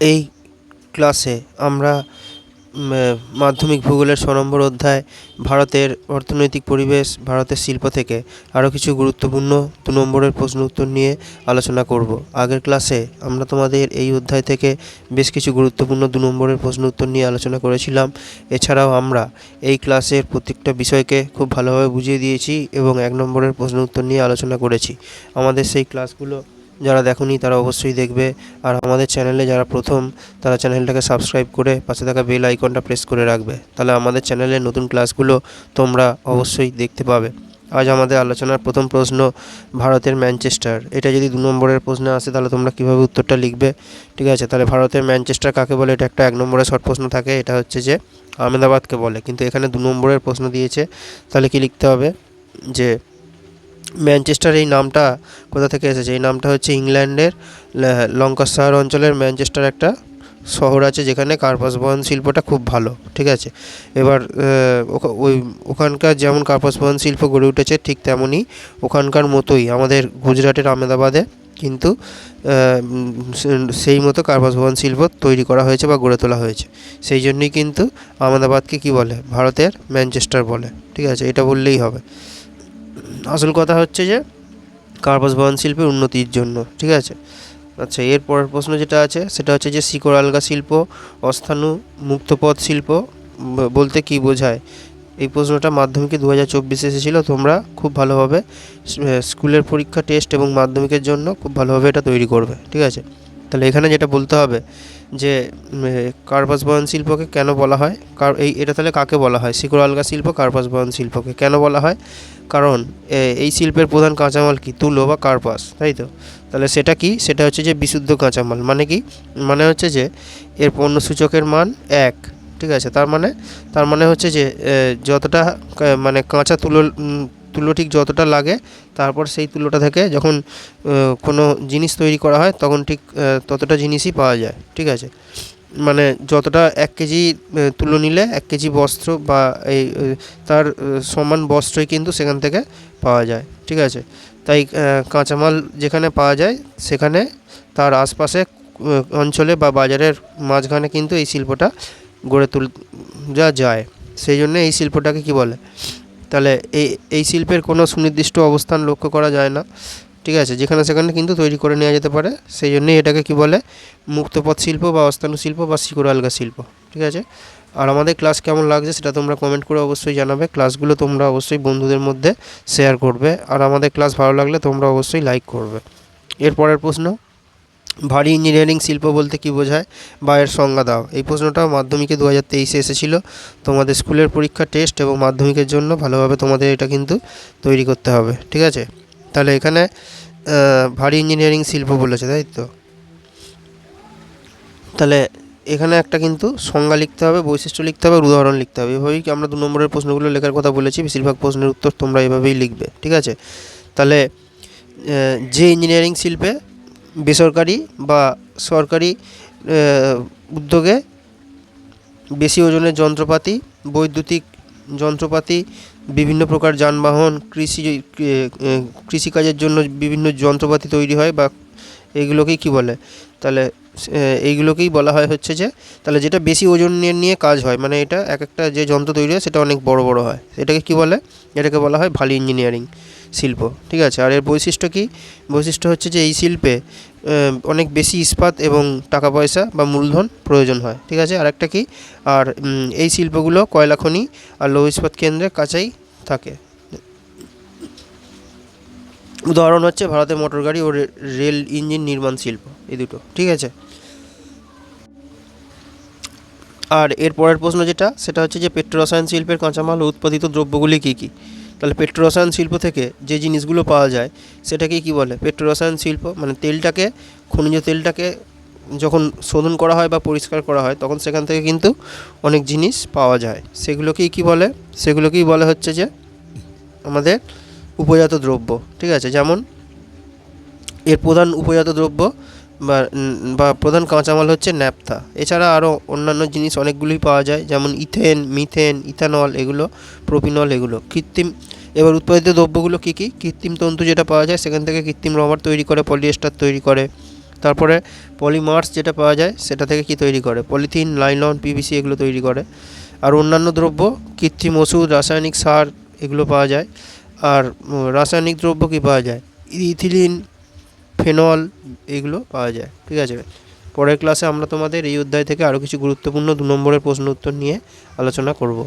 এই ক্লাসে আমরা মাধ্যমিক ভূগোলের ছ নম্বর অধ্যায়, ভারতের অর্থনৈতিক পরিবেশ, ভারতের শিল্প থেকে আরও কিছু গুরুত্বপূর্ণ দু নম্বরের প্রশ্ন উত্তর নিয়ে আলোচনা করব। আগের ক্লাসে আমরা তোমাদের এই অধ্যায় থেকে বেশ কিছু গুরুত্বপূর্ণ দু নম্বরের প্রশ্ন উত্তর নিয়ে আলোচনা করেছিলাম। এছাড়াও আমরা এই ক্লাসের প্রত্যেকটা বিষয়কে খুব ভালোভাবে বুঝিয়ে দিয়েছি এবং এক নম্বরের প্রশ্ন উত্তর নিয়ে আলোচনা করেছি। আমাদের সেই ক্লাসগুলো যারা দেখোনি তারা অবশ্যই দেখবে। আর আমাদের চ্যানেলে যারা প্রথম, তারা চ্যানেলটাকে সাবস্ক্রাইব করে পাশে থাকা বেল আইকনটা প্রেস করে রাখবে। তাহলে আমাদের চ্যানেলের নতুন ক্লাসগুলো তোমরা অবশ্যই দেখতে পাবে। আজ আমাদের আলোচনার প্রথম প্রশ্ন, ভারতের ম্যানচেস্টার। এটা যদি দু নম্বরের প্রশ্নে আসে, তাহলে তোমরা কীভাবে উত্তরটা লিখবে? ঠিক আছে, তাহলে ভারতের ম্যানচেস্টার কাকে বলে? এটা একটা এক নম্বরের শর্ট প্রশ্ন থাকে, এটা হচ্ছে যে আহমেদাবাদকে বলে। কিন্তু এখানে দু নম্বরের প্রশ্ন দিয়েছে, তাহলে কি লিখতে হবে? যে ম্যানচেস্টার এই নামটা কোথা থেকে এসেছে? এই নামটা হচ্ছে ইংল্যান্ডের লঙ্কাশায়ার অঞ্চলের ম্যানচেস্টার একটা শহর আছে যেখানে কার্পাস বহন শিল্পটা খুব ভালো, ঠিক আছে? এবার ওই, ওখানকার যেমন কার্পাস বহন শিল্প গড়ে উঠেছে ঠিক তেমনই ওখানকার মতোই আমাদের গুজরাটের আহমেদাবাদে কিন্তু সেই মতো কার্পাস বহন শিল্প তৈরি করা হয়েছে বা গড়ে তোলা হয়েছে। সেই জন্যই কিন্তু আহমেদাবাদকে কি বলে? ভারতের ম্যানচেস্টার বলে, ঠিক আছে? এটা বললেই হবে। আসল কথা হচ্ছে যে কার্পাস বহন শিল্পের উন্নতির জন্য, ঠিক আছে? আচ্ছা এর পরের প্রশ্ন যেটা আছে, সেটা হচ্ছে যে শিকড় আলগা শিল্প অস্থানু মুক্তপথ শিল্প বলতে কি বোঝায়? এই প্রশ্নটা মাধ্যমিকে দু হাজার চব্বিশে এসেছিল, তোমরা খুব ভালোভাবে স্কুলের পরীক্ষা, টেস্ট এবং মাধ্যমিকের জন্য খুব ভালোভাবে এটা তৈরি করবে, ঠিক আছে? তাহলে এখানে যেটা বলতে হবে যে কার্পাস বহন শিল্পকে কেন বলা হয়? কার, এই, এটা তাহলে কাকে বলা হয়? শিকড় আলগা শিল্প কার্পাস বহন শিল্পকে কেন বলা হয়? কারণ এই শিল্পের প্রধান কাঁচামাল কি? তুলো বা কার্পাস, তাই তো? তাহলে সেটা কি? সেটা হচ্ছে যে বিশুদ্ধ কাঁচামাল। মানে কি? মানে হচ্ছে যে, এর পণ্য সূচকের মান এক, ঠিক আছে? তার মানে তার মানে হচ্ছে যে যতটা মানে কাঁচা তুলো তুলো ঠিক যতটা লাগে, তারপর সেই তুলোটা থেকে যখন কোনো জিনিস তৈরি করা হয়, তখন ঠিক ততটা জিনিসই পাওয়া যায়, ঠিক আছে? মানে যতটা এক কেজি তুলো নিলে এক কেজি বস্ত্র বা এই তার সমান বস্ত্রই কিন্তু সেখান থেকে পাওয়া যায়, ঠিক আছে? তাই কাঁচামাল যেখানে পাওয়া যায়, সেখানে তার আশপাশে অঞ্চলে বা বাজারের মাঝখানে কিন্তু এই শিল্পটা গড়ে তুল, যা যায়। সেই জন্য এই শিল্পটাকে কি বলে? তাহলে এই এই শিল্পের কোনো সুনির্দিষ্ট অবস্থান লক্ষ্য করা যায় না। ঠিক আছে, যেখানে সেখানে কিন্তু তৈরি করে নেওয়া যেতে পারে। সেই জন্যই এটাকে কি বলে? মুক্তপথ শিল্প বা অস্থানু শিল্প বা শিকড় আলগা শিল্প। ঠিক আছে? আর আমাদের ক্লাস কেমন লাগছে সেটা তোমরা কমেন্ট করে অবশ্যই জানাবে। ক্লাসগুলো তোমরা অবশ্যই বন্ধুদের মধ্যে শেয়ার করবে। আর আমাদের ক্লাস ভালো লাগলে তোমরা অবশ্যই লাইক করবে। এরপরের প্রশ্ন? ভারী ইঞ্জিনিয়ারিং শিল্প বলতে কি বোঝায়? বা এর সংজ্ঞা দাও। এই প্রশ্নটা মাধ্যমিকে দু হাজার তেইশে এসেছিল। তোমাদের স্কুলের পরীক্ষা টেস্ট এবং মাধ্যমিকের জন্য ভালোভাবে তোমাদের এটা কিন্তু তৈরি করতে হবে। ঠিক আছে? তাহলে এখানে ভারী ইঞ্জিনিয়ারিং শিল্প বলেছে, তাই তো? তাহলে এখানে একটা কিন্তু সংজ্ঞা লিখতে হবে, বৈশিষ্ট্য লিখতে হবে উদাহরণ লিখতে হবে। এভাবেই কি আমরা দু নম্বরের প্রশ্নগুলো লেখার কথা বলেছি, বেশিরভাগ প্রশ্নের উত্তর তোমরা এভাবেই লিখবে। ঠিক আছে? তাহলে যে ইঞ্জিনিয়ারিং শিল্পে বেসরকারি বা সরকারি উদ্যোগে বেশি ওজনের যন্ত্রপাতি, বৈদ্যুতিক যন্ত্রপাতি, বিভিন্ন প্রকার যানবাহন, কৃষি কৃষিকাজের জন্য বিভিন্ন যন্ত্রপাতি তৈরি হয় বা এগুলোকেই কী বলে? তাহলে এইগুলোকেই বলা হয় হচ্ছে যে, তাহলে যেটা বেশি ওজন নিয়ে নিয়ে কাজ হয় মানে এটা এক একটা যে যন্ত্র তৈরি হয়, সেটা অনেক বড় বড় হয়। এটাকে কি বলে? এটাকে বলা হয় ভারী ইঞ্জিনিয়ারিং শিল্প, ঠিক আছে? আর এর বৈশিষ্ট্য কি? বৈশিষ্ট্য হচ্ছে যে এই শিল্পে অনেক বেশি ইস্পাত এবং টাকা পয়সা বা মূলধন প্রয়োজন হয়, ঠিক আছে? আর একটা কি? আর এই শিল্পগুলো কয়লা খনি আর লৌহ ইস্পাত কেন্দ্রের কাছেই থাকে। উদাহরণ হচ্ছে ভারতের মোটর গাড়ি ও রেল ইঞ্জিন নির্মাণ শিল্প, এই দুটো, ঠিক আছে? আর এর পরের প্রশ্ন যেটা, সেটা হচ্ছে যে পেট্রোরসায়ন শিল্পের কাঁচামাল উৎপাদিত দ্রব্যগুলি কী কী? তাহলে পেট্রোরসায়ন শিল্প থেকে যে জিনিসগুলো পাওয়া যায় সেটাকেই কি বলে? পেট্রোরসায়ন শিল্প মানে তেলটাকে, খনিজ তেলটাকে যখন শোধন করা হয় বা পরিষ্কার করা হয়, তখন সেখান থেকে কিন্তু অনেক জিনিস পাওয়া যায়। সেগুলোকেই কি বলে? সেগুলোকেই বলে হচ্ছে যে আমাদের উপজাত দ্রব্য, ঠিক আছে? যেমন এর প্রধান উপজাত দ্রব্য বা বা প্রধান কাঁচামাল হচ্ছে ন্যাপথা। এছাড়া আরও অন্যান্য জিনিস অনেকগুলোই পাওয়া যায়, যেমন ইথেন, মিথেন, ইথানল এগুলো, প্রোপিনল এগুলো। কৃত্রিম, এবার উৎপাদিত দ্রব্যগুলো কী কী? কৃত্রিম তন্তু যেটা পাওয়া যায়, সেখান থেকে কৃত্রিম রবার তৈরি করে, পলিয়েস্টার তৈরি করে। তারপরে পলিমার্স যেটা পাওয়া যায়, সেটা থেকে কি তৈরি করে? পলিথিন লাইলন পিভিসি এগুলো তৈরি করে। আর অন্যান্য দ্রব্য, কৃত্রিম ওষুধ, রাসায়নিক সার এগুলো পাওয়া যায়। আর রাসায়নিক দ্রব্য কি পাওয়া যায়? ইথিলিন, ফেনল এগুলো পাওয়া যায়, ঠিক আছে? পরের ক্লাসে আমরা তোমাদের এই অধ্যায় থেকে আরও কিছু গুরুত্বপূর্ণ দু নম্বরের প্রশ্ন উত্তর নিয়ে আলোচনা করব।